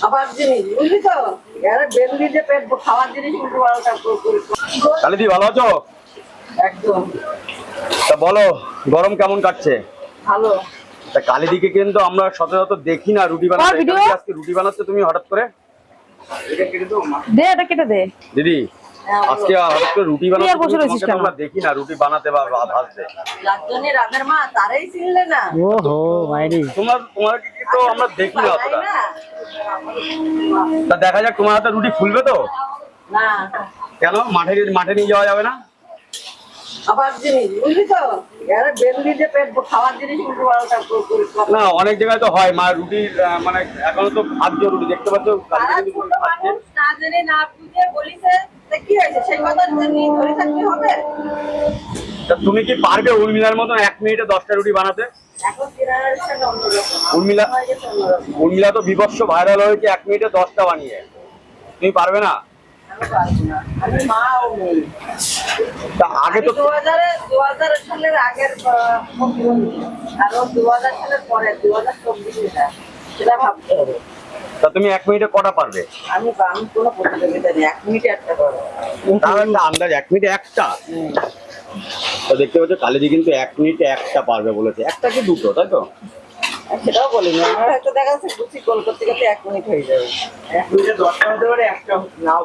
খাবার জিনিস বুঝলি তো? এর বেলদি যে পেট খাওয়ার জিনিস উল্টো পাল্টা করে- করে- করে- কালিদি ভালো আছো? একদম। তা বলো গরম কেমন কাটছে? ভালো। তা কালিদিকে কিন্তু আমরা সচরাচর দেখি না রুটি বানাতে। আজকে রুটি বানাচ্ছ তুমি হঠাৎ করে? দে এটা কেটে দে। দিদি হ্যাঁ, আজকে হঠাৎ করে রুটি বানাতে? আমরা দেখি না রুটি বানাতে বা ভাজতে। যার জন্য মা তারাই চিনলে না। ওহো মাইরি। তোমার কি তো আমরা দেখি না অতটা। না? তা দেখা যাক তোমার হাতে রুটি ফুলবে তো? না। কেন? মাঠে মাঠে নিয়ে যাওয়া যাবে না? না অনেক জায়গায় তো হয়। মা রুটির মানে এখনও তো খাদ্য রুটি দেখতে পাচ্ছ? রুটি তুমি কি পারবে উর্মিলার মতন এক মিনিটে দশটা রুটি বানাতে? উর্মিলা- তো বিভৎস ভাইরাল হয়েছে এক মিনিটে দশটা বানিয়ে। তুমি পারবে না? তা আগে তো সালের আগের আর দু সালের পরে দু হাজার সেটা ভাবতে হবে। তা তুমি এক মিনিটে কটা পারবে? আমি আমি কোনো প্রতিযোগিতা নেই। এক মিনিটে একটা করব আন্দাজ এক মিনিটে একটা। তো দেখতে পাচ্ছ কালিদি কিন্তু এক মিনিটে একটা পারবে বলেছে। একটা কি দুটো তাই তো? আর সেটাও বলিনি আমার হয়তো দেখা যাচ্ছে গুছি কল করতে করতে এক মিনিট হয়ে যাবে। এক মিনিটে দশটা হতে পারে একটা নাও।